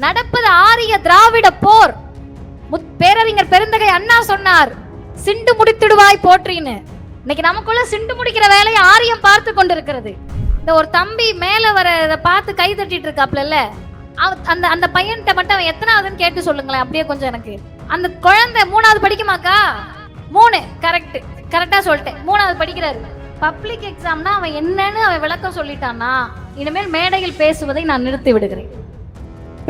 நடப்பது ஆரிய திராவிட போர். முத்- பேரறிஞர் பெருந்தகை அண்ணா சொன்னார் சிண்டு முடித்திடுவாய் போற்றின்னு. இன்னைக்கு நமக்குள்ள சிண்டு முடிக்கிற வேலையை ஆரியம் பார்த்து கொண்டிருக்கிறது. இந்த ஒரு தம்பி மேல வர இதை பார்த்து கை தட்டிட்டு இருக்காப்ல அவ- அந்த அந்த பையன்கிட்ட மட்டும் அவன் எத்தனாவதுன்னு கேட்டு சொல்லுங்களேன் அப்படியே கொஞ்சம் எனக்கு. அந்த குழந்தை மூணாவது படிக்குமாக்கா? மூணு கரெக்ட் கரெக்டா சொல்லிட்டேன். மூணாவது படிக்கிறாரு. பப்ளிக் எக்ஸாம்னா அவன் என்னன்னு அவன் விளக்கம் சொல்லிட்டான்னா இனிமேல் மேடையில் பேசுவதை நான் நிறுத்தி விடுகிறேன்.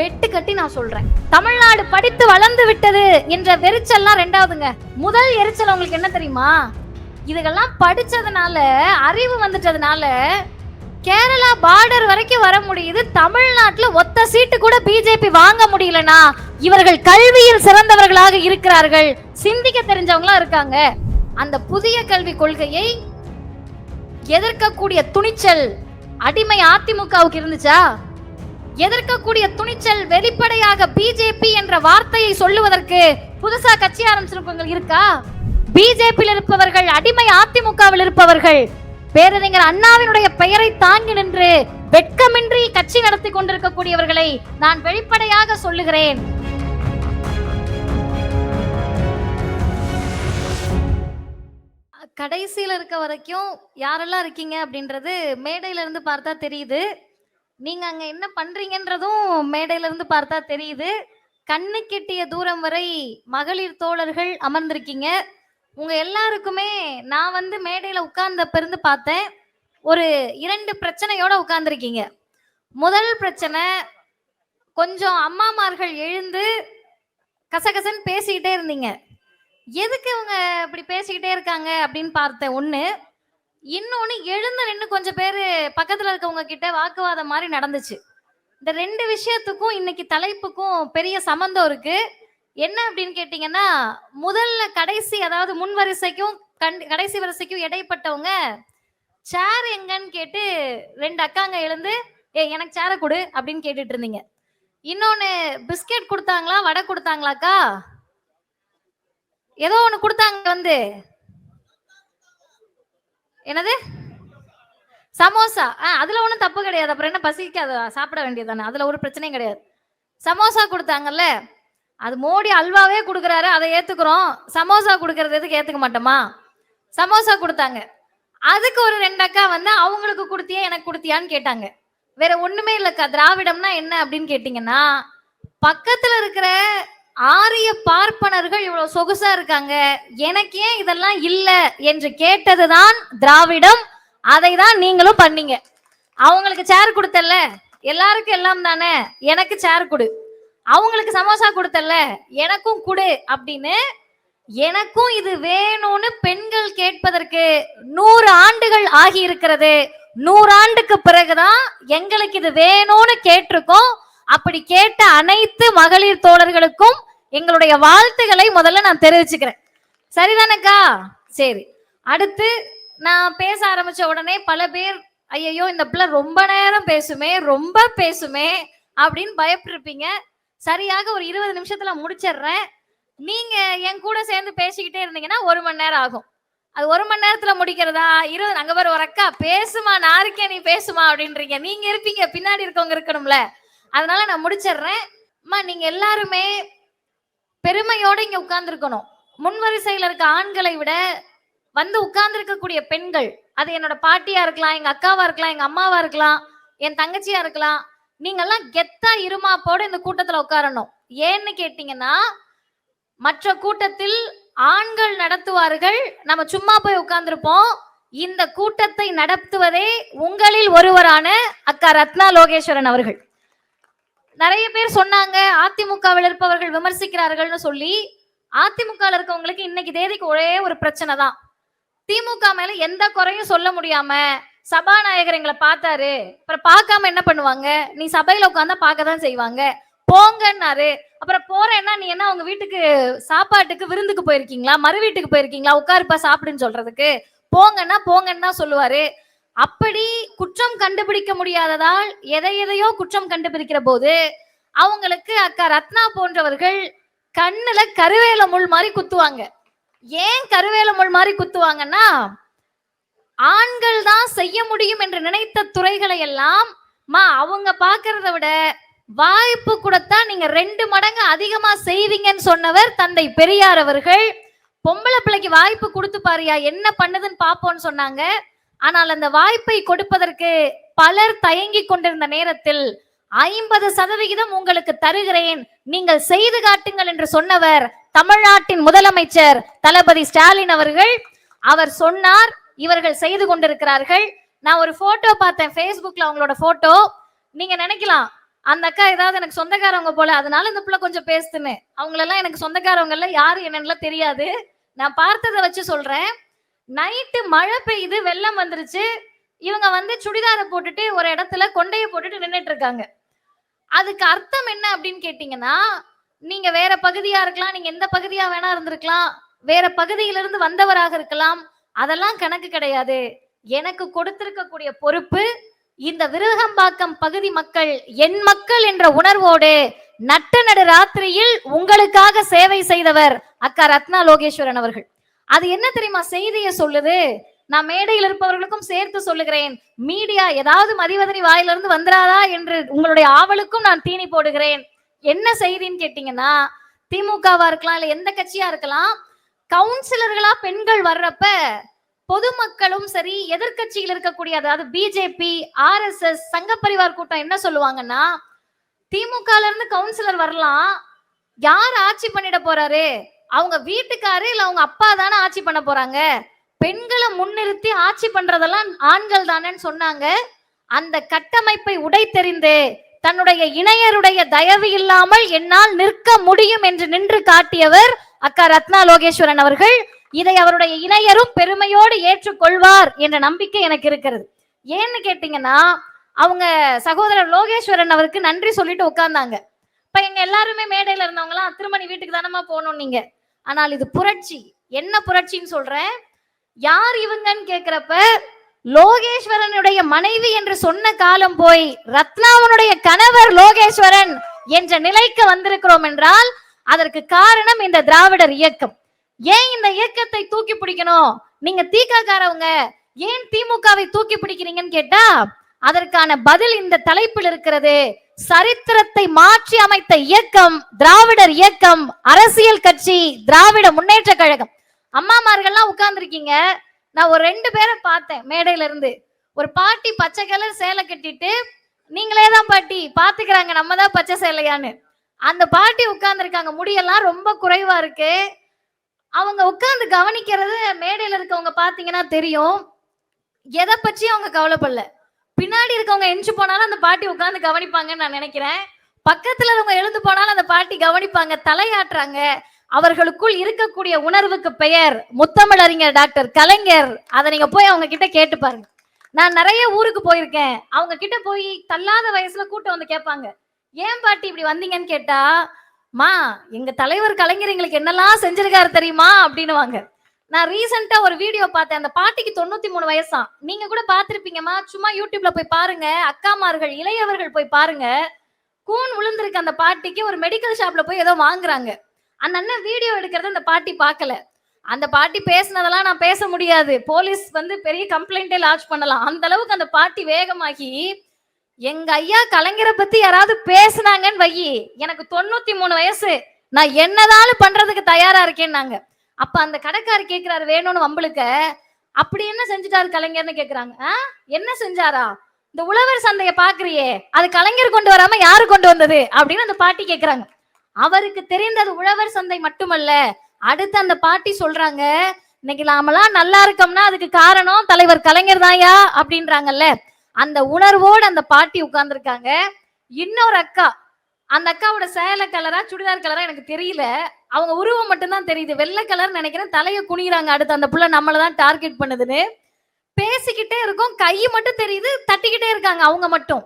பெட்டு கட்டி நான் சொல்றேன். தமிழ்நாடு படித்து வளர்ந்து விட்டது என்ற வெறிச்சல்லாம் ரெண்டாவதுங்க. முதல் எரிச்சல் உங்களுக்கு என்ன தெரியுமா? இதுகெல்லாம் படிச்சதுனால அறிவு வந்துட்டதுனால கேரளா பார்டர் வரைக்கும் வர முடியுது. தமிழ்நாட்டுல ஒத்த சீட்டு கூட பிஜேபி வாங்க முடியலனா இவர்கள் கல்வியில் சிறந்தவர்களாக இருக்கிறார்கள். சிந்திக்க தெரிஞ்சவங்களா இருக்காங்க. அந்த புதிய கல்வி கொள்கையை எதிர்க்கக்கூடிய துணிச்சல் அடிமை அதிமுகவுக்கு இருந்துச்சா? எதிர்க்கக்கூடிய துணிச்சல் வெளிப்படையாக பிஜேபி என்ற வார்த்தையை சொல்லுவதற்கு புதுசா கட்சி ஆரம்பிச்சிருப்பவங்க இருக்கா? பிஜேபியில் இருப்பவர்கள் அடிமை அதிமுகவில் இருப்பவர்கள் பேரறிஞர் அண்ணாவினுடைய பெயரை தாங்கி நின்று வெட்கமின்றி கட்சி நடத்தி கொண்டிருக்கக்கூடியவர்களை நான் வெளிப்படையாக சொல்லுகிறேன். கடைசியில் இருக்க வரைக்கும் யாரெல்லாம் இருக்கீங்க அப்படின்றது மேடையில இருந்து பார்த்தா தெரியுது. நீங்க அங்க என்ன பண்றீங்கன்றதும் மேடையில இருந்து பார்த்தா தெரியுது. கண்ணு கெட்டிய தூரம் வரை மகளிர் தோழர்கள் அமர்ந்திருக்கீங்க. உங்க எல்லாருக்குமே நான் வந்து மேடையில உட்கார்ந்தப்ப இருந்து பார்த்தேன். ஒரு இரண்டு பிரச்சனையோட உட்கார்ந்துருக்கீங்க. முதல் பிரச்சனை கொஞ்சம் அம்மாமார்கள் எழுந்து கசகசன்னு பேசிக்கிட்டே இருந்தீங்க. எதுக்கு இவங்க இப்படி பேசிக்கிட்டே இருக்காங்க அப்படின்னு பார்த்தேன். ஒன்று இன்னொன்னு எழுந்து நின்று கொஞ்சம் பேர் பக்கத்துல இருக்கவங்க கிட்ட வாக்குவாதம் மாதிரி நடந்துச்சு. இந்த ரெண்டு விஷயத்துக்கும் இன்னைக்கு தலைப்புக்கும் பெரிய சம்மந்தம் இருக்கு. என்ன அப்படின்னு கேட்டீங்கன்னா முதல்ல கடைசி அதாவது முன் வரிசைக்கும் கண் கடைசி வரிசைக்கும் இடைப்பட்டவங்க சேர் எங்கன்னு கேட்டு ரெண்டு அக்காங்க எழுந்து ஏ எனக்கு சேரை கொடு அப்படின்னு கேட்டுட்டு இருந்தீங்க. இன்னொன்னு பிஸ்கெட் கொடுத்தாங்களா? வடை கொடுத்தாங்களாக்கா? ஏதோ ஒண்ணு கொடுத்தாங்க வந்து. என்னது? சமோசா. ஆ அதுல ஒன்றும் தப்பு கிடையாது. அப்புறம் என்ன பசிக்காது? சாப்பிட வேண்டியதானே அதுல ஒரு பிரச்சனையும் கிடையாது. சமோசா கொடுத்தாங்கல்ல? அது மோடி அல்வாவே கொடுக்குறாரு அதை ஏத்துக்கிறோம். சமோசா கொடுக்கறது எதுக்கு ஏத்துக்க மாட்டோமா? சமோசா கொடுத்தாங்க. அதுக்கு ஒரு ரெண்டு அக்கா வந்து அவங்களுக்கு கொடுத்தியா எனக்கு கொடுத்தியான்னு கேட்டாங்க. வேற ஒண்ணுமே இல்லக்கா. திராவிடம்னா என்ன அப்படின்னு கேட்டீங்கன்னா பக்கத்துல இருக்கிற ஆரிய பார்ப்பனர்கள் இவ்வளவு சொகுசா இருக்காங்க. எனக்கு ஏன் இதெல்லாம் இல்ல? என்று கேட்டதுதான் திராவிடம். அதை தான் நீங்களும் பண்ணீங்க. அவங்களுக்கு சேர் கொடுத்தல்ல? எல்லாருக்கும் எல்லாம் தானே? எனக்கு சேர் கொடு. அவங்களுக்கு சமோசா கொடுத்தல்ல? எனக்கும் கொடு அப்படின்னு எனக்கும் இது வேணும்னு பெண்கள் கேட்பதற்கு நூறு ஆண்டுகள் ஆகி இருக்கிறது நூறு ஆண்டுக்கு பிறகுதான் எங்களுக்கு இது வேணும்னு கேட்டிருக்கோம். அப்படி கேட்ட அனைத்து மகளிர் தோழர்களுக்கும் எங்களுடைய வாழ்த்துக்களை முதல்ல நான் தெரிவிச்சுக்கிறேன். சரிதானக்கா? சரி. அடுத்து நான் பேச ஆரம்பிச்ச உடனே பல பேர் ஐயையோ இந்த பிள்ளை ரொம்ப நேரம் பேசுமே ரொம்ப பேசுமே அப்படின்னு பயப்பட்டிருப்பீங்க. சரியாக ஒரு இருபது நிமிஷத்துல முடிச்சிடுறேன். நீங்க என் கூட சேர்ந்து பேசிக்கிட்டே இருந்தீங்கன்னா ஒரு மணி நேரம் ஆகும். அது ஒரு மணி நேரத்துல முடிக்கிறதா? இருபது அங்க பேர் ஒரு அக்கா பேசுமா நான் இருக்கேன் நீ பேசுமா அப்படின்றீங்க. நீங்க இருப்பீங்க பின்னாடி இருக்கவங்க இருக்கணும்ல. அதனால நான் முடிச்சிடுறேன். அம்மா நீங்க எல்லாருமே பெருமையோட இங்க உட்கார்ந்துருக்கணும். முன்வரிசையில இருக்க ஆண்களை விட வந்து உட்கார்ந்துருக்கக்கூடிய பெண்கள் அது என்னோட பாட்டியா இருக்கலாம் எங்க அக்காவா இருக்கலாம் எங்க அம்மாவா இருக்கலாம் என் தங்கச்சியா இருக்கலாம் நீங்கெல்லாம் கெத்தா இருமாப்போட இந்த கூட்டத்துல உட்காரணும். ஏன்னு கேட்டீங்கன்னா மற்ற கூட்டத்தில் ஆண்கள் நடத்துவார்கள் நம்ம சும்மா போய் உட்கார்ந்துருப்போம். இந்த கூட்டத்தை நடத்துவதே உங்களில் ஒருவரான அக்கா ரத்னா லோகேஸ்வரன் அவர்கள். நிறைய பேர் சொன்னாங்க அதிமுகவில் இருப்பவர்கள் விமர்சிக்கிறார்கள்னு சொல்லி அதிமுக இருக்கவங்களுக்கு இன்னைக்கு தேதிக்கு ஒரே ஒரு பிரச்சனை தான். திமுக மேல எந்த குறையும் சொல்ல முடியாம சபாநாயகர் எங்களை பார்த்தாரு. அப்புறம் பார்க்காம என்ன பண்ணுவாங்க? நீ சபையில உட்காந்தா பார்க்க தான் செய்வாங்க. போங்கன்னாரு. அப்புறம் போறேன்னா நீ என்ன உங்க வீட்டுக்கு சாப்பாட்டுக்கு விருந்துக்கு போயிருக்கீங்களா? மறு வீட்டுக்கு போயிருக்கீங்களா? உட்காருப்பா சாப்பிடுன்னு சொல்றதுக்கு. போங்கன்னா போங்கன்னு தான் சொல்லுவாரு. அப்படி குற்றம் கண்டுபிடிக்க முடியாததால் எதை எதையோ குற்றம் கண்டுபிடிக்கிற போது அவங்களுக்கு அக்கா ரத்னா போன்றவர்கள் கண்ணுல கருவேல முள் மாதிரி குத்துவாங்க. ஏன் கருவேல முள் மாதிரி குத்துவாங்கன்னா ஆண்கள் தான் செய்ய முடியும் என்று நினைத்த துறைகளை எல்லாம் மா அவங்க பாக்குறத விட வாய்ப்பு கொடுத்தா நீங்க ரெண்டு மடங்கு அதிகமா செய்வீங்கன்னு சொன்னவர் தந்தை பெரியார் அவர்கள். பொம்பளை பிள்ளைக்கு வாய்ப்பு கொடுத்து பாரியா என்ன பண்ணுதுன்னு பாப்போம்னு சொன்னாங்க. ஆனால் அந்த வாய்ப்பை கொடுப்பதற்கு பலர் தயங்கி கொண்டிருந்த நேரத்தில் ஐம்பது சதவிகிதம் உங்களுக்கு தருகிறேன். நீங்கள் செய்து காட்டுங்கள் என்று சொன்னவர் தமிழ்நாட்டின் முதலமைச்சர் தளபதி ஸ்டாலின் அவர்கள். அவர் சொன்னார் இவர்கள் செய்து கொண்டிருக்கிறார்கள். நான் ஒரு போட்டோ பார்த்தேன் Facebookல அவங்களோட போட்டோ. நீங்க நினைக்கலாம் அந்த அக்கா ஏதாவது எனக்கு சொந்தக்காரவங்க போல அதனால இந்த பிள்ளை கொஞ்சம் பேசுதுன்னு. அவங்களெல்லாம் எனக்கு சொந்தக்காரவங்க எல்லாம் யாரு என்னன்னுலாம் தெரியாது. நான் பார்த்ததை வச்சு சொல்றேன். நைட்டு மழை பெய்யுது வெள்ளம் வந்துருச்சு. இவங்க வந்து சுடிதாரை போட்டுட்டு ஒரு இடத்துல கொண்டைய போட்டுட்டு நின்றுட்டு இருக்காங்க. அதுக்கு அர்த்தம் என்ன அப்படின்னு கேட்டீங்கன்னா நீங்க வேற பகுதியா இருக்கலாம் நீங்க எந்த பகுதியா வேணா இருந்திருக்கலாம். வேற பகுதியிலிருந்து வந்தவராக இருக்கலாம். அதெல்லாம் கணக்கு கிடையாது. எனக்கு கொடுத்திருக்கக்கூடிய பொறுப்பு இந்த விருகம்பாக்கம் பகுதி மக்கள் என் மக்கள் என்ற உணர்வோடு நட்ட நடு ராத்திரியில் உங்களுக்காக சேவை செய்தவர் அக்கா ரத்னா லோகேஸ்வரன் அவர்கள். அது என்ன தெரியுமா? செய்தியை சொல்லுது. நான் மேடையில் இருப்பவர்களுக்கும் சேர்த்து சொல்லுகிறேன். மீடியா ஏதாவது மதிவதனி வாயிலிருந்து வந்துடாதா என்று உங்களுடைய ஆவலுக்கும் நான் தீனி போடுகிறேன். என்ன செய்தின்னு கேட்டீங்கன்னா திமுகவா இருக்கலாம் இல்ல எந்த கட்சியா இருக்கலாம் கவுன்சிலர்களா பெண்கள் வர்றப்ப பொதுமக்களும் சரி எதிர்க்கட்சியில் இருக்கக்கூடிய அதாவது பிஜேபி ஆர்எஸ்எஸ் சங்க பரிவார் கூட்டம் என்ன சொல்லுவாங்கன்னா திமுக இருந்து கவுன்சிலர் வரலாம். யார் ஆட்சி பண்ணிட போறாரு? அவங்க வீட்டுக்காரு இல்ல அவங்க அப்பா தானே ஆட்சி பண்ண போறாங்க? பெண்களை முன்னிறுத்தி ஆட்சி பண்றதெல்லாம் ஆண்கள் தானேன்னு சொன்னாங்க. அந்த கட்டமைப்பை உடைத்தெறிந்து தன்னுடைய இணையருடைய தயவு இல்லாமல் என்னால் நிற்க முடியும் என்று நின்று காட்டியவர் அக்கா ரத்னா லோகேஸ்வரன் அவர்கள். இதை அவருடைய இணையரும் பெருமையோடு ஏற்றுக்கொள்வார் என்ற நம்பிக்கை எனக்கு இருக்கிறது. ஏன்னு கேட்டீங்கன்னா அவங்க சகோதரர் லோகேஸ்வரன் அவருக்கு நன்றி சொல்லிட்டு உட்கார்ந்தாங்க. இப்ப எங்க எல்லாருமே மேடையில இருந்தவங்க எல்லாம் திருமணி வீட்டுக்கு தானமா போகணும் நீங்க. ஆனால் இது புரட்சி. என்ன புரட்சின்னு சொல்றேன்? யார் இவங்கன்னு கேக்குறப்ப லோகேஸ்வரனுடைய மனைவி என்று சொன்ன காலம் போய் ரத்னாவனுடைய கணவர் லோகேஸ்வரன் என்ற நிலைக்கு வந்திருக்கிறோம் என்றால் அதற்கு காரணம் இந்த திராவிடர் இயக்கம். ஏன் இந்த இயக்கத்தை தூக்கி பிடிக்கணும்? நீங்க தீக்காக்காரவங்க. ஏன் திமுகவை தூக்கி பிடிக்கிறீங்கன்னு கேட்டா அதற்கான பதில் இந்த தலைப்பில் இருக்கிறது. சரித்திரத்தை மாற்றி அமைத்த இயக்கம் திராவிடர் இயக்கம் அரசியல் கட்சி திராவிட முன்னேற்ற கழகம். அம்மாமார்கள்லாம் உட்கார்ந்துருக்கீங்க. நான் ஒரு ரெண்டு பேரை பார்த்தேன் மேடையில இருந்து ஒரு பாட்டி பச்சை கலர் சேலை கட்டிட்டு நீங்களே தான் பாட்டி பாத்துக்கிறாங்க நம்ம தான் பச்சை சேலையான்னு. அந்த பாட்டி உட்கார்ந்துருக்காங்க. முடியெல்லாம் ரொம்ப குறைவா இருக்கு. அவங்க உட்கார்ந்து கவனிக்கிறது மேடையில இருக்கவங்க பாத்தீங்கன்னா தெரியும். எதை பற்றி அவங்க கவலைப்படல. பின்னாடி இருக்கவங்க எஞ்சி போனாலும் அந்த பாட்டி உட்கார்ந்து கவனிப்பாங்கன்னு நான் நினைக்கிறேன். பக்கத்துல இருக்கவங்க எழுந்து போனாலும் அந்த பாட்டி கவனிப்பாங்க தலையாட்டுறாங்க. அவர்களுக்குள் இருக்கக்கூடிய உணர்வுக்கு பெயர் முத்தமிழறிஞர் டாக்டர் கலைஞர். அதை நீங்க போய் அவங்க கிட்ட கேட்டு பாருங்க. நான் நிறைய ஊருக்கு போயிருக்கேன். அவங்க கிட்ட போய் தள்ளாத வயசுல கூட்டம் வந்து கேட்பாங்க. ஏன் பாட்டி இப்படி வந்தீங்கன்னு கேட்டா மா எங்க தலைவர் கலைஞர் எங்களுக்கு என்னெல்லாம் செஞ்சிருக்காரு தெரியுமா? அப்படின்னுவாங்க. நான் ரீசெண்டா ஒரு வீடியோ பார்த்தேன். அந்த பாட்டிக்கு தொண்ணூத்தி மூணு வயசா நீங்க கூட பாத்திருப்பீங்கம்மா சும்மா யூடியூப்ல போய் பாருங்க. அக்காமார்கள் இளையவர்கள் போய் பாருங்க. கூன் விழுந்திருக்க அந்த பாட்டிக்கு. ஒரு மெடிக்கல் ஷாப்ல போய் ஏதோ வாங்குறாங்க. அந்த அண்ணன் வீடியோ எடுக்கிறத அந்த பாட்டி பார்க்கல. அந்த பாட்டி பேசுனதெல்லாம் நான் பேச முடியாது. போலீஸ் வந்து பெரிய கம்ப்ளைண்டே லான்ச் பண்ணலாம். அந்த அளவுக்கு அந்த பாட்டி வேகமாகி எங்க ஐயா கலைஞரை பத்தி யாராவது பேசுனாங்கன்னு வையி. எனக்கு தொண்ணூத்தி மூணு வயசு. நான் என்னதாலும் பண்றதுக்கு தயாரா இருக்கேன்னாங்க. அப்ப அந்த கடைக்காரர் கேக்குறாரு வேணும்னு வம்பளுக்க அப்படி என்ன செஞ்சுட்டாரு கலைஞர்னு கேக்குறாங்க. "ஆ? என்ன செஞ்சாரா? இந்த உழவர் சந்தையை பாக்குறியே அது கலைஞர் கொண்டு வராம யாரு கொண்டு வந்தது? அப்படின்னு அந்த பாட்டி கேக்குறாங்க. அவருக்கு தெரிந்தது உழவர் சந்தை மட்டுமல்ல அடுத்து அந்த பாட்டி சொல்றாங்க இன்னைக்கு நாமெல்லாம் நல்லா இருக்கோம்னா அதுக்கு காரணம் தலைவர் கலைஞர் தாயா அப்படின்றாங்கல்ல. அந்த உணர்வோடு அந்த பாட்டி உட்கார்ந்துருக்காங்க. இன்னொரு அக்கா அந்த அக்காவோட சேலை கலரா சுடிதார் கலரா எனக்கு தெரியல. அவங்க உருவம் மட்டும்தான் தெரியுது. வெள்ளை கலர் நினைக்கிறேன். தலையை குனிகிறாங்க அடுத்து அந்த புள்ள நம்மளை தான் டார்கெட் பண்ணுதுன்னு. பேசிக்கிட்டே இருக்கும். கை மட்டும் தெரியுது. தட்டிக்கிட்டே இருக்காங்க அவங்க மட்டும்.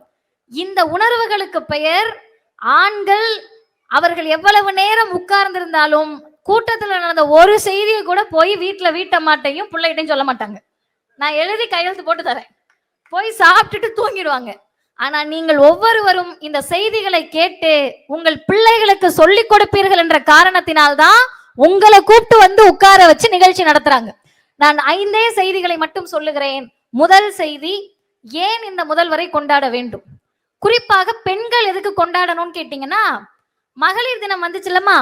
இந்த உணர்வுகளுக்கு பெயர் ஆண்கள். அவர்கள் எவ்வளவு நேரம் உட்கார்ந்திருந்தாலும் கூட்டத்துல நடந்த ஒரு செய்தியை கூட போய் வீட்டுல வீட்ட மாட்டையும் பிள்ளைகிட்டையும் சொல்ல மாட்டாங்க. நான் எழுதி கையெழுத்து போட்டு தரேன். போய் சாப்பிட்டுட்டு தூங்கிடுவாங்க. ஆனா நீங்கள் ஒவ்வொருவரும் இந்த செய்திகளை கேட்டு உங்கள் பிள்ளைகளுக்கு சொல்லிக் கொடுப்பீர்கள் என்ற காரணத்தினால்தான் உங்களை கூப்பிட்டு வந்து உட்கார வச்சு நிகழ்ச்சி நடத்துறாங்க. நான் ஐந்தே செய்திகளை மட்டும் சொல்லுகிறேன். முதல் செய்தி ஏன் இந்த முதல்வரை கொண்டாட வேண்டும்? குறிப்பாக பெண்கள் எதுக்கு கொண்டாடணும்னு கேட்டீங்கன்னா மகளிர் தினம் வந்துச்சுல்லம்மா.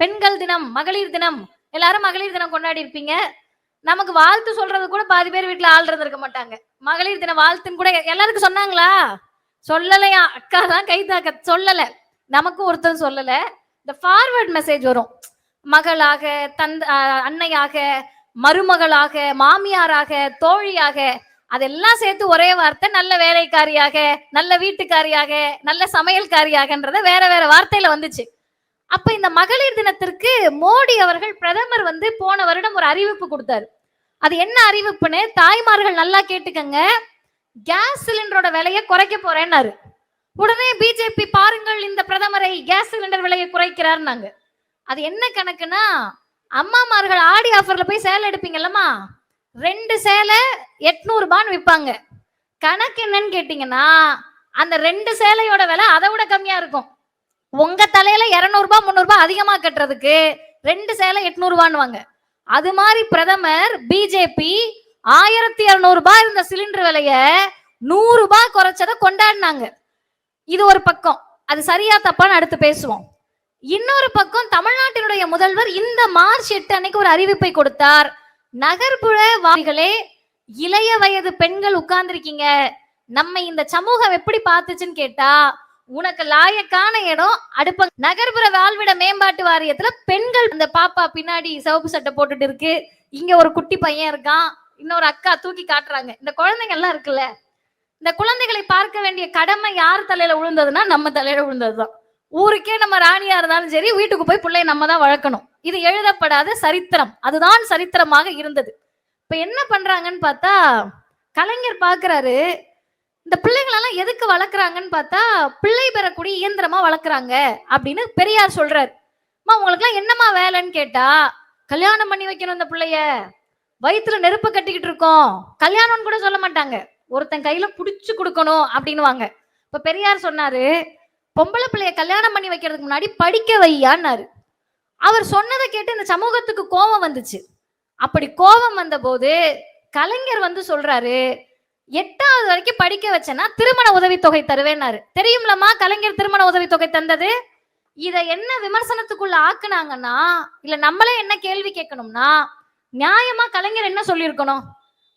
பெண்கள் தினம் மகளிர் தினம். எல்லாரும் மகளிர் தினம் கொண்டாடி இருப்பீங்க. நமக்கு வாழ்த்து சொல்றது கூட பாதி பேர் வீட்டுல ஆள் இருந்திருக்க மாட்டாங்க. மகளிர் தின வாழ்த்துன்னு கூட எல்லாருக்கும் சொன்னாங்களா? சொல்லலையா? அக்கா தான் கை தாக்க. சொல்லல. நமக்கும் ஒருத்தன் சொல்லல. இந்த ஃபார்வர்ட் மெசேஜ் வரும். மகளாக தந்த அன்னையாக மருமகளாக மாமியாராக தோழியாக அதெல்லாம் சேர்த்து ஒரே வார்த்தை நல்ல வேலைக்காரியாக நல்ல வீட்டுக்காரியாக நல்ல சமையல்காரியாகன்றத வேற வேற வார்த்தையில வந்துச்சு. அப்ப இந்த மகளிர் தினத்திற்கு மோடி அவர்கள் பிரதமர் வந்து போன வருடம் ஒரு அறிவிப்பு கொடுத்தாரு. அது என்ன அறிவிப்புன்னு தாய்மார்கள் நல்லா கேட்டுக்கங்க. கேஸ் சிலிண்டரோட விலையை குறைக்க போறேன்னாரு. உடனே பிஜேபி பாருங்கள் இந்த பிரதமரை கேஸ் சிலிண்டர் விலையை குறைக்கிறார்னாங்க. அது என்ன கணக்குன்னா அம்மாமார்கள் ஆடி ஆஃபர்ல போய் சேலை எடுப்பீங்கல்லம்மா ரெண்டு சேலை எட்நூறு ரூபான்னு விற்பாங்க கணக்கு என்னன்னு கேட்டீங்கன்னா அந்த ரெண்டு சேலையோட விலை அதை விட கம்மியா இருக்கும். உங்க தலையில இரநூறுபா முந்நூறுபா அதிகமா கட்டுறதுக்கு ரெண்டு சேலை எட்நூறுபான்னுவாங்க அது மாதிரி பிரதமர் பிஜேபி ஆயிரத்தி இருநூறு ரூபாய் இருந்த சிலிண்டர் விலைய நூறு ரூபாய் குறைச்சதை கொண்டாடினாங்க. இது ஒரு பக்கம். அது சரியா தப்பான்னு அடுத்து பேசுவோம். இன்னொரு பக்கம் தமிழ்நாட்டினுடைய முதல்வர் இந்த மார்ச் எட்டு அன்னைக்கு ஒரு அறிவிப்பை கொடுத்தார். நகர்ப்புற வாசிகளே இளைய வயது பெண்கள் உட்கார்ந்துருக்கீங்க. நம்ம இந்த சமூகம் எப்படி பார்த்துச்சுன்னு கேட்டா உனக்கு லாயக்கான இடம் அடுப்ப நகர்ப்புற வாழ்விட மேம்பாட்டு வாரியத்துல பெண்கள் இந்த பாப்பா பின்னாடி சிவப்பு சட்டை போட்டுட்டு இருக்கு. இங்க ஒரு குட்டி பையன் இருக்கான். இன்னொரு அக்கா தூக்கி காட்டுறாங்க. இந்த குழந்தைங்க எல்லாம் இருக்குல்ல இந்த குழந்தைகளை பார்க்க வேண்டிய கடமை யார் தலையில விழுந்ததுன்னா நம்ம தலையில விழுந்ததுதான். ஊருக்கே நம்ம ராணியா இருந்தாலும் சரி வீட்டுக்கு போய் பிள்ளைய நம்ம தான் வளர்க்கணும். இது எழுதப்படாத சரித்திரம். அதுதான் சரித்திரமாக இருந்தது. இப்ப என்ன பண்றாங்கன்னு பார்த்தா கலைஞர் பாக்குறாரு இந்த பிள்ளைங்களெல்லாம் எதுக்கு வளர்க்குறாங்கன்னு பார்த்தா பிள்ளை பெறக்கூடிய இயந்திரமா வளர்க்குறாங்க அப்படின்னு பெரியார் சொல்றாரு. அம்மா உங்களுக்குலாம் என்னம்மா வேலைன்னு கேட்டா கல்யாணம் பண்ணி வைக்கணும் இந்த பிள்ளைய. வயிற்றுல நெருப்பு கட்டிக்கிட்டு இருக்கோம். கல்யாணம்னு கூட சொல்ல மாட்டாங்க. ஒருத்தன் கையில புடிச்சு கொடுக்கணும் அப்படின்னுவாங்க. இப்ப பெரியார் சொன்னாரு பொம்பளை பிள்ளைய கல்யாணம் பண்ணி வைக்கிறதுக்கு முன்னாடி படிக்க வையான்னாரு. அவர் சொன்னதை கேட்டு இந்த சமூகத்துக்கு கோபம் வந்துச்சு. அப்படி கோபம் வந்தபோது கலைஞர் வந்து சொல்றாரு எட்டாவது வரைக்கும் படிக்க வச்சேன்னா திருமண உதவித்தொகை தருவேன்னாரு. தெரியும்லம்மா கலைஞர் திருமண உதவித்தொகை தந்தது? இதை என்ன விமர்சனத்துக்குள்ள ஆக்குனாங்கன்னா இல்ல நம்மளே என்ன கேள்வி கேட்கணும்னா நியாயமா கலைஞர் என்ன சொல்லியிருக்கணும்?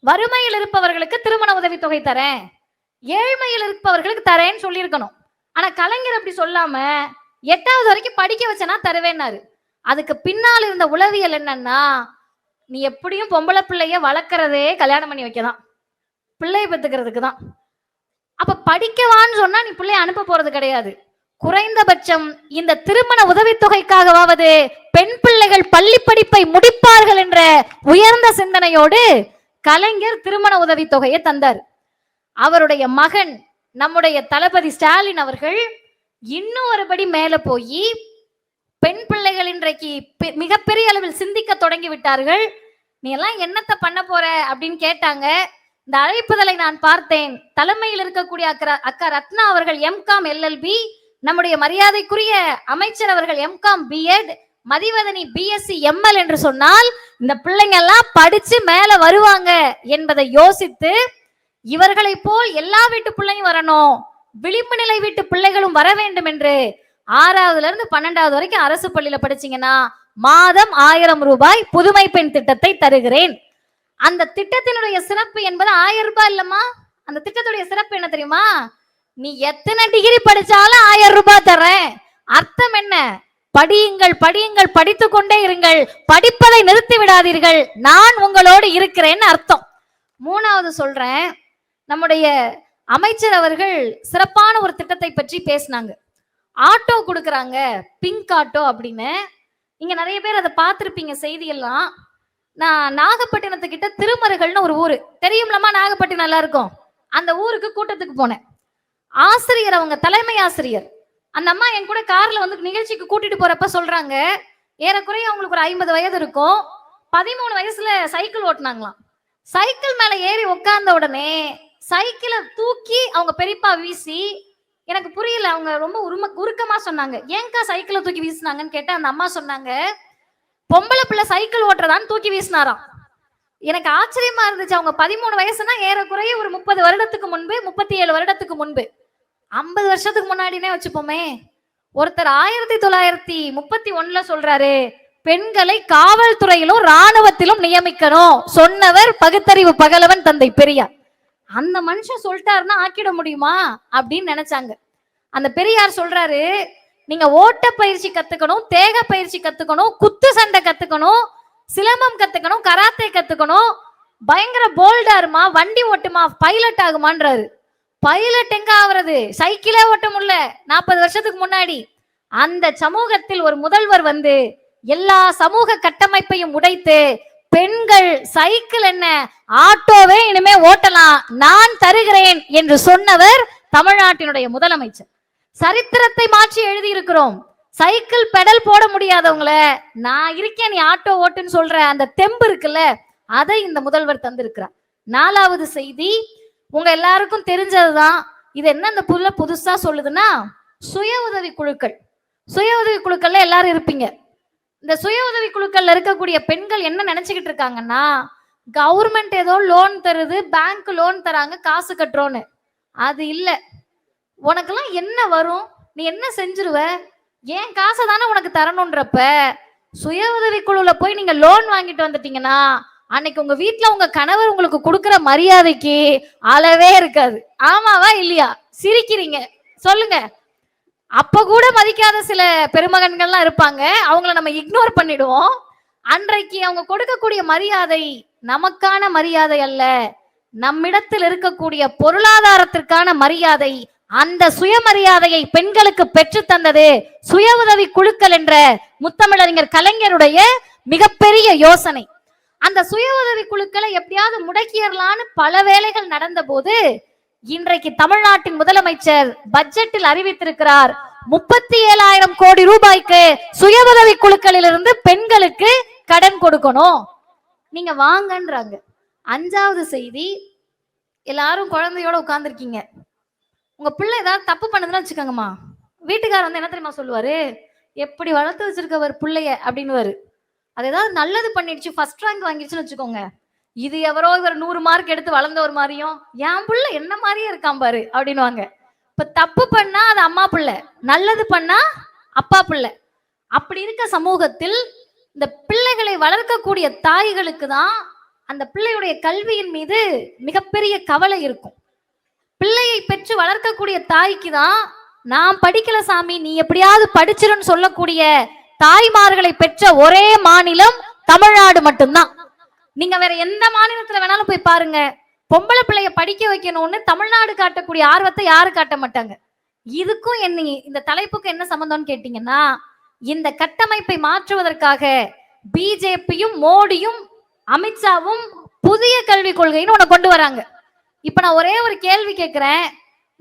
வறுமையில் இருப்பவர்களுக்கு திருமண உதவித்தொகை தரேன். ஏழ்மையில் இருப்பவர்களுக்கு தரேன்னு சொல்லியிருக்கணும். ஆனா கலைஞர் அப்படி சொல்லாம எட்டாவது வரைக்கும் படிக்க வச்சேன்னா தருவேன்னாரு. அதுக்கு பின்னால் இருந்த உளவியல் என்னன்னா நீ எப்படியும் பொம்பளை பிள்ளைய வளர்க்கறதே கல்யாணம் பண்ணி வைக்கதான். பிள்ளைய பெத்துக்கிறதுக்கு தான். அப்ப படிக்கவான்னு சொன்னா நீ பிள்ளைய அனுப்ப போறது கிடையாது. குறைந்தபட்சம் இந்த திருமண உதவித்தொகைக்காகவாவது பெண் பிள்ளைகள் பள்ளி படிப்பை முடிப்பார்கள் என்ற உயர்ந்த சிந்தனையோடு கலைஞர் திருமண உதவித்தொகையை தந்தார். அவருடைய மகன் நம்முடைய தளபதி ஸ்டாலின் அவர்கள் இன்னும் ஒருபடி மேல போய் பெண் பிள்ளைகள் இன்றைக்கு பெ- மிகப்பெரிய அளவில் சிந்திக்க தொடங்கி விட்டார்கள். நீ எல்லாம் என்னத்தை பண்ண போற அப்படின்னு கேட்டாங்க. இந்த அழைப்புதலை நான் பார்த்தேன். தலைமையில் இருக்கக்கூடிய அக்கா அக்கா ரத்னா அவர்கள் எம்காம் எல்எல்பி நம்முடைய மரியாதைக்குரிய அமைச்சர் அவர்கள் M Com B Ed Mathivathani B Sc M L என்று சொன்னால் இந்த பிள்ளைங்க எல்லாம் படிச்சு மேல வருவாங்க என்பதை யோசித்து இவர்களை போல் எல்லா வீட்டு பிள்ளையும் வரணும். விளிம்பு நிலை வீட்டு பிள்ளைகளும் வர வேண்டும் என்று ஆறாவதுல இருந்து பன்னெண்டாவது வரைக்கும் அரசு பள்ளியில படிச்சீங்கன்னா மாதம் ஆயிரம் ரூபாய் புதுமை பெண் திட்டத்தை தருகிறேன். அந்த திட்டத்தினுடைய சிறப்பு என்பது ஆயிரம் ரூபாய் இல்லம்மா. அந்த திட்டத்துடைய சிறப்பு என்ன தெரியுமா? நீ எத்தனை டிகிரி படிச்சாலும் ஆயிரம் ரூபாய் தரேன் அர்த்தம் என்ன? படியுங்கள் படியுங்கள் படித்துக்கொண்டே இருங்கள். படிப்பதை நிறுத்தி விடாதீர்கள் நான் உங்களோடு இருக்கிறேன்னு அர்த்தம். மூணாவது சொல்றேன். நம்முடைய அமைச்சர் அவர்கள் சிறப்பான ஒரு திட்டத்தை பற்றி பேசினாங்க. ஆட்டோ கொடுக்குறாங்க. பிங்க் ஆட்டோ அப்படின்னு. இங்க நிறைய பேர் அதை பார்த்துருப்பீங்க செய்தியெல்லாம். நான் நாகப்பட்டினத்துக்கிட்ட திருமருகள்னு ஒரு ஊர். தெரியும்லமா நாகப்பட்டினம் நல்லா இருக்கும். அந்த ஊருக்கு கூட்டத்துக்கு போனேன். ஆசிரியர் அவங்க தலைமை ஆசிரியர். அந்த அம்மா என் கூட கார்ல வந்து நிகழ்ச்சிக்கு கூட்டிட்டு போறப்ப சொல்றாங்க ஏறக்குறைய அவங்களுக்கு ஒரு ஐம்பது வயது இருக்கும். பதிமூணு வயசுல சைக்கிள் ஓட்டினாங்களாம். சைக்கிள் மேல ஏறி உட்கார்ந்த உடனே சைக்கிளை தூக்கி அவங்க பெரியப்பா வீசி எனக்கு புரியல அவங்க ரொம்ப உரும உருக்கமா சொன்னாங்க. ஏங்கா சைக்கிளை தூக்கி வீசினாங்கன்னு கேட்டா அந்த அம்மா சொன்னாங்க பொம்பளை பிள்ளை சைக்கிள் ஓட்டுறதான்னு தூக்கி வீசினாராம். எனக்கு ஆச்சரியமா இருந்துச்சு அவங்க பதிமூணு வயசுனா ஏறக்குறைய ஒரு முப்பது வருடத்துக்கு முன்பு முப்பத்தி ஏழு வருடத்துக்கு முன்பு. ஐம்பது வருஷத்துக்கு முன்னாடினே வச்சுப்போமே. ஒருத்தர் ஆயிரத்தி தொள்ளாயிரத்தி முப்பத்தி ஒண்ணுல சொல்றாரு பெண்களை காவல்துறையிலும் ராணுவத்திலும் நியமிக்கணும். சொன்னவர் பகுத்தறிவு பகலவன் தந்தை பெரியார். அந்த மனுஷன் சொல்லிட்டாருன்னா ஆக்கிட முடியுமா அப்படின்னு நினைச்சாங்க. அந்த பெரியார் சொல்றாரு நீங்க ஓட்ட பயிற்சி கத்துக்கணும் தேக பயிற்சி கத்துக்கணும் குத்து சண்டை கத்துக்கணும் சிலம்பம் கத்துக்கணும் கராத்தே கத்துக்கணும் பயங்கர போல்டா இருமா வண்டி ஓட்டுமா பைலட் ஆகுமான்றாரு. பைலட் எங்க ஆவறது? சைக்கிளே ஓட்ட முடியல. நாற்பது வருஷத்துக்கு முன்னாடி. அந்த சமூகத்தில் ஒரு முதல்வர் வந்து எல்லா சமூக கட்டமைப்பையும் உடைத்து பெண்கள் சைக்கிள் என்ன? ஆட்டோவே இனிமே ஓட்டலாம். நான் தருகிறேன் என்று சொன்னவர் தமிழ்நாட்டினுடைய முதலமைச்சர். சரித்திரத்தை மாற்றி எழுதியிருக்கிறோம். சைக்கிள் பெடல் போட முடியாதவங்கள நான் இருக்கேன் நீ ஆட்டோ ஓட்டுன்னு சொல்ற அந்த தெம்பு இருக்குல்ல அதை இந்த முதல்வர் தந்திருக்கிறார். நாலாவது செய்தி உங்க எல்லாருக்கும் தெரிஞ்சதுதான். இது என்ன இந்த புள்ள புதுசா சொல்லுதுன்னா சுய உதவி குழுக்கள். சுய உதவி குழுக்கள்ல எல்லாரும் இருப்பீங்க. இந்த சுய உதவி குழுக்கள்ல இருக்கக்கூடிய பெண்கள் என்ன நினைச்சுக்கிட்டு இருக்காங்கன்னா கவர்மெண்ட் ஏதோ லோன் தருது பேங்க் லோன் தராங்க காசு கட்டுறோன்னு. அது இல்ல. உனக்கெல்லாம் என்ன வரும்? நீ என்ன செஞ்சிருவ? ஏன் காசை தானே உனக்கு தரணுன்றப்ப சுய உதவி குழுல போய் நீங்க லோன் வாங்கிட்டு வந்துட்டீங்கன்னா அன்னைக்கு உங்க வீட்டுல உங்க கணவர் உங்களுக்கு கொடுக்குற மரியாதைக்கு அளவே இருக்காது. ஆமாவா இல்லையா? சிரிக்கிறீங்க. சொல்லுங்க. அப்ப கூட மதிக்காத சில பெருமகன்கள்லாம் இருப்பாங்க. அவங்கள நம்ம இக்னோர் பண்ணிடுவோம். அன்றைக்கு அவங்க கொடுக்கக்கூடிய மரியாதை நமக்கான மரியாதை அல்ல. நம்மிடத்தில் இருக்கக்கூடிய பொருளாதாரத்திற்கான மரியாதை அந்த சுயமரியாதையை பெண்களுக்கு பெற்று தந்தது சுய உதவி குழுக்கள் என்ற முத்தமிழறிஞர் கலைஞருடைய மிகப்பெரிய யோசனை. அந்த சுய உதவி குழுக்களை எப்படியாவது முடக்கிடலான்னு பல வேலைகள் நடந்த போது இன்றைக்கு தமிழ்நாட்டின் முதலமைச்சர் பட்ஜெட்டில் அறிவித்திருக்கிறார் முப்பத்தி ஏழாயிரம் கோடி ரூபாய்க்கு சுய உதவி குழுக்களிலிருந்து பெண்களுக்கு கடன் கொடுக்கணும். நீங்க வாங்கன்றாங்க. அஞ்சாவது செய்தி எல்லாரும் குழந்தையோட உட்கார்ந்துருக்கீங்க. உங்க பிள்ளை ஏதாவது தப்பு பண்ணுதுன்னு வச்சுக்கோங்கம்மா. வீட்டுக்காரர் வந்து என்ன தெரியுமா சொல்லுவாரு? எப்படி வளர்த்து வச்சிருக்கவர் பிள்ளைய? அப்படின்னு அது ஏதாவது நல்லது பண்ணிடுச்சு ஃபர்ஸ்ட் ரேங்க் வாங்கிடுச்சுன்னு வச்சுக்கோங்க. இது எவரோ இவர் நூறு மார்க் எடுத்து வளர்ந்த ஒரு மாதிரியும் என் புள்ள என்ன மாதிரியே இருக்கான் பாரு அப்படின்னுவாங்க. இப்ப தப்பு பண்ணா அது அம்மா பிள்ளை நல்லது பண்ணா அப்பா பிள்ளை. அப்படி இருக்க சமூகத்தில் இந்த பிள்ளைகளை வளர்க்கக்கூடிய தாய்களுக்கு தான் அந்த பிள்ளையுடைய கல்வியின் மீது மிகப்பெரிய கவலை இருக்கும். பிள்ளையை பெற்று வளர்க்கக்கூடிய தாய்க்கு தான் நான் படிக்கல சாமி நீ எப்படியாவது படிச்சிருன்னு சொல்லக்கூடிய தாய்மார்களை பெற்ற ஒரே மாநிலம் தமிழ்நாடு மட்டும்தான். நீங்க வேற எந்த மாநிலத்துல வேணாலும் போய் பாருங்க. பொம்பளை பிள்ளைய படிக்க வைக்கணும்னு தமிழ்நாடு காட்டக்கூடிய ஆர்வத்தை யாரும் காட்ட மாட்டாங்க. இதுக்கும் என்ன இந்த தலைப்புக்கு என்ன சம்பந்தம்னு கேட்டீங்கன்னா இந்த கட்டமைப்பை மாற்றுவதற்காக பிஜேபியும் மோடியும் அமித்ஷாவும் புதிய கல்விக் கொள்கைன்னு உன கொண்டு வராங்க. இப்ப நான் ஒரே ஒரு கேள்வி கேட்கிறேன்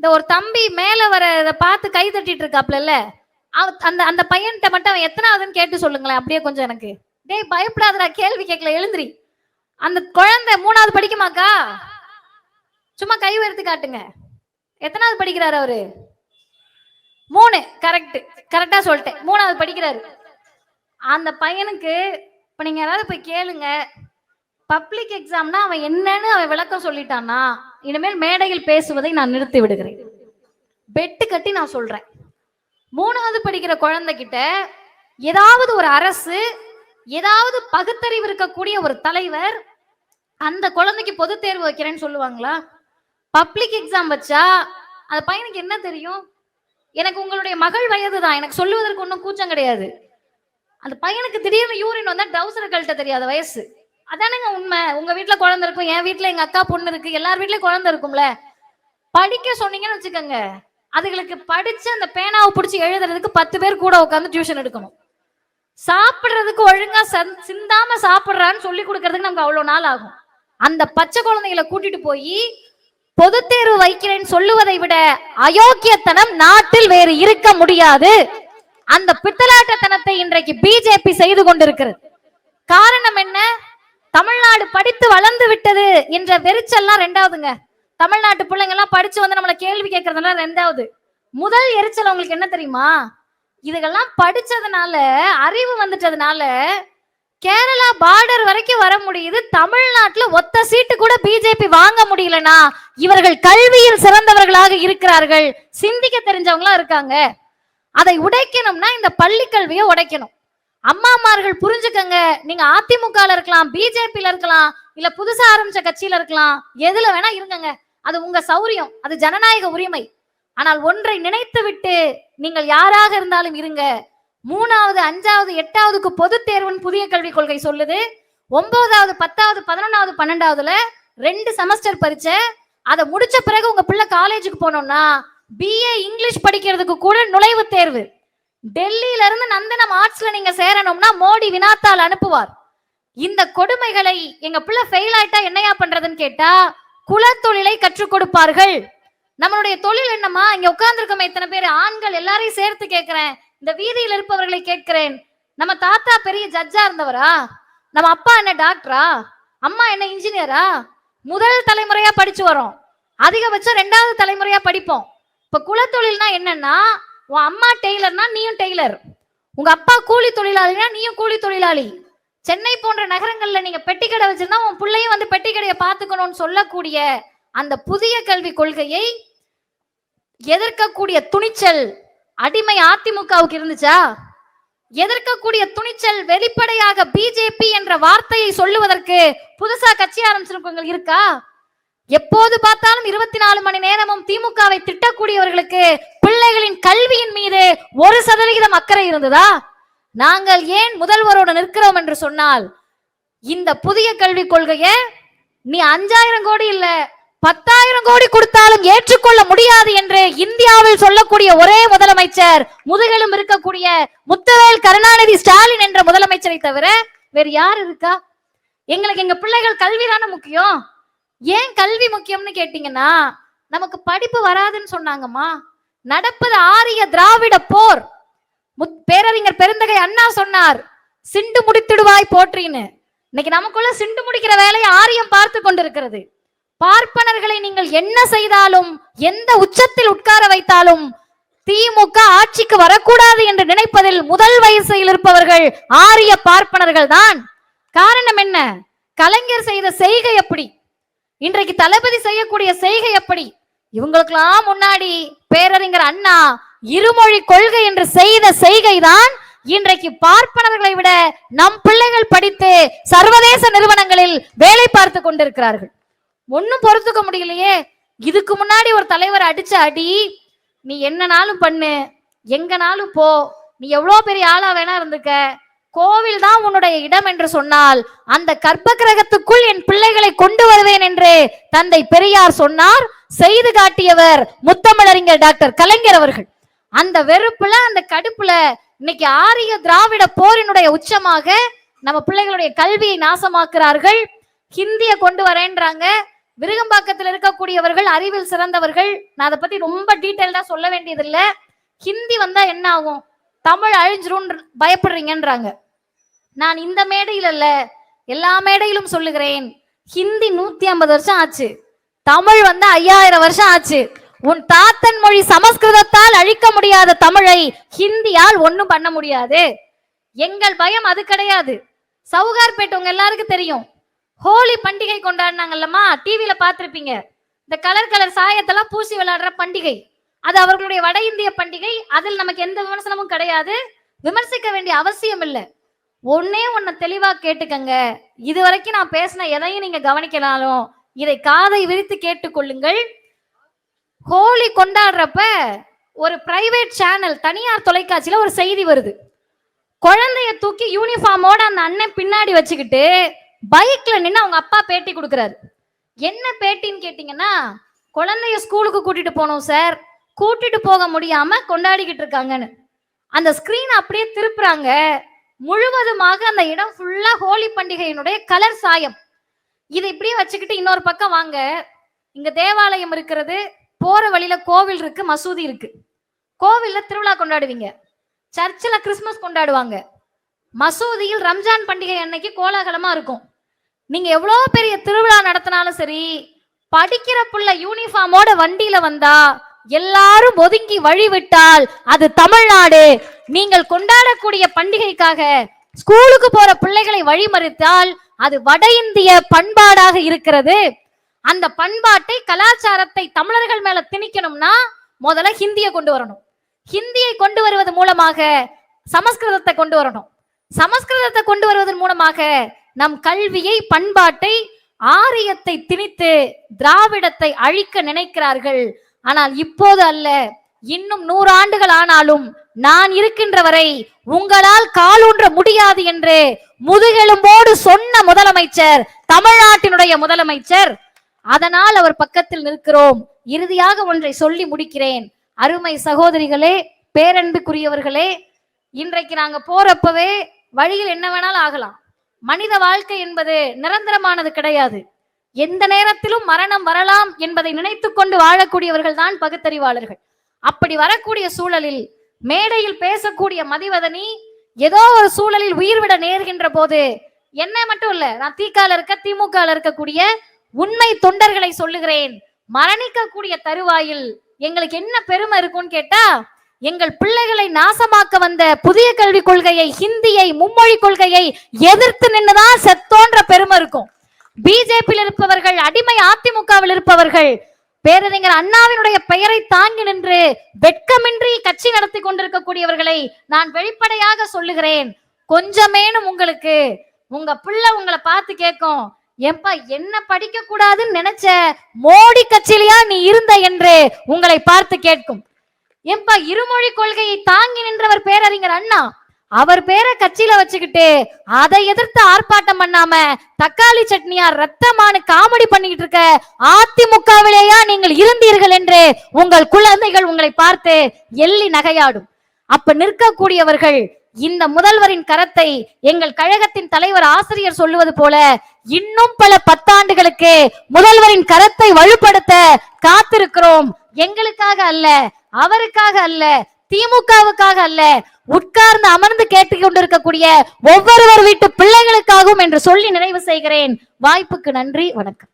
இந்த ஒரு தம்பி மேல வர இதை பார்த்து கை தட்டிட்டு இருக்காப்ல அந்த அந்த பையன்கிட்ட மட்டும் அவன் எத்தனாவதுன்னு கேட்டு சொல்லுங்களேன் அப்படியே கொஞ்சம் எனக்கு. டேய் பயப்படாதடா கேள்வி கேட்கல எழுந்திரி. அந்த குழந்தை மூணாவது படிக்குமாக்கா? சும்மா கை உயர்த்து காட்டுங்க. எத்தனாவது படிக்கிறாரு அவரு? மூணு கரெக்ட் கரெக்டா சொல்லிட்டேன். மூணாவது படிக்கிறாரு. அந்த பையனுக்கு இப்ப நீங்க யாராவது போய் கேளுங்க. பப்ளிக் எக்ஸாம்னா அவன் என்னன்னு அவன் விளக்கம் சொல்லிட்டான்னா இனிமேல் மேடையில் பேசுவதை நான் நிறுத்தி விடுகிறேன். பெட்டு கட்டி நான் சொல்றேன். மூணாவது படிக்கிற குழந்தைகிட்ட ஏதாவது ஒரு அரசு ஏதாவது பகுத்தறிவு இருக்கக்கூடிய ஒரு தலைவர் அந்த குழந்தைக்கு பொது தேர்வு வைக்கிறேன்னு சொல்லுவாங்களா? பப்ளிக் எக்ஸாம் வச்சா அந்த பையனுக்கு என்ன தெரியும்? எனக்கு உங்களுடைய மகள் வயது தான் எனக்கு சொல்லுவதற்கு ஒன்றும் கூச்சம் கிடையாது. அந்த பையனுக்கு திடீர்னு யூரின் வந்தா டவுசரை கழட்ட தெரியாத வயசு. அதானுங்க உண்மை. உங்க வீட்டுல குழந்தை இருக்கும் என் வீட்டுல எங்க அக்கா பொண்ணு இருக்கு எல்லார் வீட்லயும் குழந்தை இருக்கும்ல. படிக்க சொன்னீங்கன்னு வச்சுக்கோங்க. அதுகளுக்கு படிச்சு அந்த பேனாவை பிடிச்சி எழுதுறதுக்கு பத்து பேர் கூட உட்காந்து டியூஷன் எடுக்கணும். சாப்பிடுறதுக்கு ஒழுங்கா சந்- சிந்தாம சாப்பிடுறான்னு சொல்லி கொடுக்கறதுக்கு நமக்கு அவ்வளவு நாள் ஆகும். அந்த பச்சை குழந்தைகளை கூட்டிட்டு போய் பொது தேர்வு வைக்கிறேன்னு சொல்லுவதை விட அயோக்கியத்தனம் நாட்டில் வேறு இருக்க முடியாது. அந்த பித்தலாட்டத்தனத்தை இன்றைக்கு பிஜேபி செய்து கொண்டிருக்கிறது. காரணம் என்ன? தமிழ்நாடு படித்து வளர்ந்து விட்டது என்ற வெறிச்சல்லாம் ரெண்டாவதுங்க. தமிழ்நாட்டு பிள்ளைங்க எல்லாம் படிச்சு வந்து நம்மள கேள்வி கேட்கறதுனால ரெண்டாவது முதல் எரிச்சல் உங்களுக்கு என்ன தெரியுமா? இதுகெல்லாம் படிச்சதுனால அறிவு வந்துட்டதுனால கேரளா பார்டர் வரைக்கும் வர முடியுது. தமிழ்நாட்டுல ஒத்த சீட்டு கூட பிஜேபி வாங்க முடியலனா இவர்கள் கல்வியில் சிறந்தவர்களாக இருக்கிறார்கள். சிந்திக்க தெரிஞ்சவங்களா இருக்காங்க. அதை உடைக்கணும்னா இந்த பள்ளி கல்வியை உடைக்கணும். அம்மாமார்கள் புரிஞ்சுக்கங்க. நீங்க அதிமுகல இருக்கலாம் பிஜேபியில இருக்கலாம் இல்ல புதுசா ஆரம்பிச்ச கட்சியில இருக்கலாம் எதுல வேணா இருங்கங்க. அது உங்க சௌரியம் அது ஜனநாயக உரிமை. ஆனால் ஒன்றை நினைத்து விட்டு நீங்கள் யாராக இருந்தாலும் இருங்க. மூணாவது அஞ்சாவது எட்டாவதுக்கு பொது தேர்வுன்னு புதிய கல்விக் கொள்கை சொல்லுது. ஒன்பதாவது பத்தாவது பதினொன்னாவது பன்னெண்டாவதுல ரெண்டு செமஸ்டர் பரீட்சை. அதை முடிச்ச பிறகு உங்க பிள்ளை காலேஜுக்கு போனோம்னா பிஏ இங்கிலீஷ் படிக்கிறதுக்கு கூட நுழைவுத் தேர்வு. டெல்லியில இருந்து நந்தனம் ஆர்ட்ஸ்ல நீங்க சேரணும்னா மோடி வினாத்தால் அனுப்புவார். இந்த கொடுமைகளை எங்க பிள்ளை ஃபெயில் ஆயிட்டா என்னையா பண்றதுன்னு கேட்டா குலத்தொழிலை கற்றுக் கொடுப்பார்கள். நம்மளுடைய தொழில் என்னமா இங்க உட்கார்ந்துருக்கோம் இத்தனை பேர். ஆண்கள் எல்லாரையும் சேர்த்து கேட்கிறேன். இந்த வீதியில் இருப்பவர்களை கேட்கிறேன். நம்ம தாத்தா பெரிய ஜட்ஜா இருந்தவரா? நம்ம அப்பா என்ன டாக்டரா அம்மா என்ன இன்ஜினியரா முதல் தலைமுறையா படிச்சு வரோம் அதிகபட்சம் ரெண்டாவது தலைமுறையா படிப்போம். இப்ப குலத்தொழில்னா என்னன்னா உன் அம்மா டெய்லர்னா நீயும் டெய்லர். உங்க அப்பா கூலி தொழிலாளினா நீயும் கூலி தொழிலாளி. சென்னை போன்ற நகரங்கள்ல நீங்க பெட்டி கடை வச்சிருந்தா உன் பிள்ளையும் வந்து பெட்டி கடையை பார்த்துக்கணும்னு சொல்லக்கூடிய அந்த புதிய கல்வி கொள்கையை எதிர்க்கக்கூடிய துணிச்சல் அடிமை அதிமுகவுக்கு இருந்துச்சா? எதிர்க்கக்கூடிய துணிச்சல் வெளிப்படையாக பிஜேபி என்ற வார்த்தையை சொல்லுவதற்கு புதுசா கட்சி ஆரம்பிச்சிருக்கவங்க இருக்கா? எப்போது பார்த்தாலும் இருபத்தி நாலு மணி நேரமும் திமுகவை திட்டக்கூடியவர்களுக்கு பிள்ளைகளின் கல்வியின் மீது ஒரு சதவிகிதம் அக்கறை இருந்ததா? நாங்கள் ஏன் முதல்வரோடு நிற்கிறோம் என்று சொன்னால் இந்த புதிய கல்விக் கொள்கைய நீ அஞ்சாயிரம் கோடி இல்ல பத்தாயிரம் கோடி கொடுத்தாலும் ஏற்றுக்கொள்ள முடியாது என்று இந்தியாவில் சொல்லக்கூடிய ஒரே முதலமைச்சர் முதுகெலும் இருக்கக்கூடிய முத்தவேல் கருணாநிதி ஸ்டாலின் என்ற முதலமைச்சரை தவிர வேறு யார் இருக்கா? எங்களுக்கு எங்க பிள்ளைகள் கல்வி தானே முக்கியம். ஏன் கல்வி முக்கியம்னு கேட்டீங்கன்னா நமக்கு படிப்பு வராதுன்னு சொன்னாங்கம்மா. நடப்பது ஆரிய திராவிட போர். பேரறிஞர் பெருந்தகை அண்ணா சொன்னார் சிண்டு முடித்திடுவாய் போற்றின்னு. இன்னைக்கு நமக்குள்ள சிண்டு முடிக்கிற வேலையை ஆரியம் பார்த்து கொண்டிருக்கிறது. பார்ப்பனர்களை நீங்கள் என்ன செய்தாலும் எந்த உச்சத்தில் உட்கார வைத்தாலும் திமுக ஆட்சிக்கு வரக்கூடாது என்று நினைப்பதில் முதல் வயசில் இருப்பவர்கள் ஆரிய பார்ப்பனர்கள் தான். காரணம் என்ன? கலைஞர் செய்த செய்கை எப்படி? இன்றைக்கு தளபதி செய்யக்கூடிய செய்கை எப்படி? இவங்களுக்கெல்லாம் முன்னாடி பேரறிஞர் அண்ணா இருமொழி கொள்கை என்று செய்த செய்கைதான் இன்றைக்கு பார்ப்பனர்களை விட நம் பிள்ளைகள் படித்து சர்வதேச நிறுவனங்களில் வேலை பார்த்து கொண்டிருக்கிறார்கள். ஒன்னும் பொறுத்துக்க முடியலையே. இதுக்கு முன்னாடி ஒரு தலைவர் அடிச்ச அடி நீ என்னனாலும் பண்ணு எங்கனாலும் போ நீ எவ்வளோ பெரிய ஆளா வேணா இருந்துக்க. கோவில் தான் உன்னுடைய இடம் என்று சொன்னால் அந்த கர்ப்ப கிரகத்துக்குள் என் பிள்ளைகளை கொண்டு வருவேன் என்று தந்தை பெரியார் சொன்னார். செய்து காட்டியவர் முத்தமிழறிஞர் டாக்டர் கலைஞர் அவர்கள். அந்த வெறுப்புல அந்த கடுப்புல இன்னைக்கு ஆரிய திராவிட போரினுடைய உச்சமாக நம்ம பிள்ளைகளுடைய கல்வியை நாசமாக்குறார்கள். ஹிந்திய கொண்டு வரேன்றாங்க. விருகம்பாக்கத்தில் இருக்கக்கூடியவர்கள் அறிவில் சிறந்தவர்கள். நான் அதை பத்தி ரொம்ப டீட்டெயில்டா சொல்ல வேண்டியதில்லை. ஹிந்தி வந்தா என்ன ஆகும்? தமிழ் அழிஞ்சிரும் பயப்படுறீங்கன்றாங்க. நான் இந்த மேடையில் அல்ல எல்லா மேடையிலும் சொல்லுகிறேன். ஹிந்தி நூத்தி ஐம்பது வருஷம் ஆச்சு. தமிழ் வந்து ஐயாயிரம் வருஷம் ஆச்சு. உன் தாத்தன் மொழி சமஸ்கிருதத்தால் அழிக்க முடியாத தமிழை ஹிந்தியால் ஒன்றும் பண்ண முடியாது. எங்கள் பயம் அது கிடையாது. சவுகார்பேட் உங்க எல்லாருக்கும் தெரியும். ஹோலி பண்டிகை கொண்டாடினாங்கல்லம்மா டிவியில பார்த்துருப்பீங்க. இந்த கலர் கலர் சாயத்தெல்லாம் பூசி விளையாடுற பண்டிகை. அது அவர்களுடைய வட இந்திய பண்டிகை. அதில் நமக்கு எந்த விமர்சனமும் கிடையாது. விமர்சிக்க வேண்டிய அவசியம் இல்லை. ஒன்னே ஒன்ன தெளிவா கேட்டுக்கங்க. இது வரைக்கும் நான் பேசின எதையும் நீங்க கவனிக்கலாலும் இதை காதை விரித்து கேட்டுக்கொள்ளுங்கள். ஹோலி கொண்டாடுறப்ப ஒரு பிரைவேட் சேனல் தனியார் தொலைக்காட்சியில ஒரு செய்தி வருது. குழந்தைய தூக்கி யூனிஃபார்மோட அந்த அண்ணன் பின்னாடி வச்சுக்கிட்டு பைக்ல நின்று அவங்க அப்பா பேட்டி கொடுக்குறாரு. என்ன பேட்டின்னு கேட்டிங்கன்னா குழந்தைய ஸ்கூலுக்கு கூட்டிட்டு போனோம் சார் கூட்டிட்டு போக முடியாம கொண்டாடிக்கிட்டு இருக்காங்கன்னு. அந்த ஸ்கிரீன் அப்படியே திருப்புறாங்க. முழுவதுமாக அந்த இடம் ஃபுல்லா ஹோலி பண்டிகையினுடைய கலர் சாயம். இதை இப்படியே வச்சுக்கிட்டு இன்னொரு பக்கம் வாங்க. இங்க தேவாலயம் இருக்கிறது. போற வழியில கோவில் இருக்கு மசூதி இருக்கு. கோவில்ல திருவிழா கொண்டாடுவீங்க. சர்ச்சில் கிறிஸ்மஸ் கொண்டாடுவாங்க. மசூதியில் ரம்ஜான் பண்டிகை அன்னைக்கு கோலாகலமா இருக்கும். நீங்க எவ்வளோ பெரிய திருவிழா நடத்தினாலும் சரி படிக்கிற புள்ள யூனிஃபார்மோட வண்டியில வந்தா எல்லாரும் ஒதுங்கி வழிவிட்டால் அது தமிழ்நாடு. நீங்கள் கொண்டாடக்கூடிய பண்டிகைக்காக ஸ்கூலுக்கு போற பிள்ளைகளை வழிமறித்தால் அது வட இந்திய பண்பாடாக இருக்கிறது. அந்த பண்பாட்டை கலாச்சாரத்தை தமிழர்கள் மேல திணிக்கணும்னா முதல்ல ஹிந்தியை கொண்டு வரணும். ஹிந்தியை கொண்டு வருவது மூலமாக சமஸ்கிருதத்தை கொண்டு வரணும். சமஸ்கிருதத்தை கொண்டு வருவதன் மூலமாக நம் கல்வியை பண்பாட்டை ஆரியத்தை திணித்து திராவிடத்தை அழிக்க நினைக்கிறார்கள். ஆனால் இப்போது அல்ல. இன்னும் நூறு ஆண்டுகள் ஆனாலும் நான் இருக்கின்ற வரை உங்களால் காலூன்ற முடியாது என்று முதுகெலும்போடு சொன்ன முதலமைச்சர் தமிழ்நாட்டினுடைய முதலமைச்சர் அதனால் அவர் பக்கத்தில் நிற்கிறோம். இறுதியாக ஒன்றை சொல்லி முடிக்கிறேன். அருமை சகோதரிகளே பேரன்புக்குரியவர்களே இன்றைக்கு நாங்க போறப்பவே வழியில் என்ன வேணாலும் ஆகலாம். மனித வாழ்க்கை என்பது நிரந்தரமானது கிடையாது. எந்த நேரத்திலும் மரணம் வரலாம் என்பதை நினைத்து கொண்டு வாழக்கூடியவர்கள் தான் பகுத்தறிவாளர்கள். அப்படி வரக்கூடிய சூழலில் மேடையில் பேசக்கூடிய மதிவதனி ஏதோ ஒரு சூழலில் உயிர்விட நேர்கின்ற போது என்ன மட்டும் இல்ல நான் திகால இருக்க திமுக இருக்கக்கூடிய உண்மை தொண்டர்களை சொல்லுகிறேன். மரணிக்கக்கூடிய தருவாயில் எங்களுக்கு என்ன பெருமை இருக்கும்னு கேட்டா எங்கள் பிள்ளைகளை நாசமாக்க வந்த புதிய கல்விக் கொள்கையை ஹிந்தியை மும்மொழி கொள்கையை எதிர்த்து நின்றுதான் செத்தோன்ற பெருமை இருக்கும். பிஜேபியில் இருப்பவர்கள் அடிமை அதிமுகவில் இருப்பவர்கள் பேரறிஞர் அண்ணாவினுடைய பெயரை தாங்கி நின்று வெட்கமின்றி கட்சி நடத்தி கொண்டிருக்கக்கூடியவர்களை நான் வெளிப்படையாக சொல்லுகிறேன். கொஞ்சமேனும் உங்களுக்கு உங்க பிள்ளை உங்களை பார்த்து கேட்கும். ஏன்பா என்ன படிக்க கூடாதுன்னு நினைச்ச மோடி கட்சியிலயா நீ இருந்த என்று உங்களை பார்த்து கேட்கும். ஏன்பா இருமொழி கொள்கையை தாங்கி நின்றவர் பேரறிஞர் அண்ணா? அவர் பேரை கட்சியில வச்சுக்கிட்டு அதை எதிர்த்து ஆர்ப்பாட்டம் பண்ணாம தக்காளி சட்னியா ரத்தமானு காமெடி பண்ணிக்கிட்டு இருக்க அதிமுகவிலேயா நீங்கள் இருந்தீர்கள் என்று உங்கள் குழந்தைகள் உங்களை பார்த்து எள்ளி நகையாடும். அப்ப நிற்கக்கூடியவர்கள் இந்த முதல்வரின் கரத்தை எங்கள் கழகத்தின் தலைவர் ஆசிரியர் சொல்லுவது போல இன்னும் பல பத்தாண்டுகளுக்கு முதல்வரின் கரத்தை வலுப்படுத்த காத்திருக்கிறோம். எங்களுக்காக அல்ல அவருக்காக அல்ல திமுகவுக்காக அல்ல உட்கார்ந்து அமர்ந்து கேட்டுக் கொண்டிருக்கக்கூடிய ஒவ்வொருவர் வீட்டு பிள்ளைகளுக்காகவும் என்று சொல்லி நிறைவு செய்கிறேன். வாய்ப்புக்கு நன்றி வணக்கம்.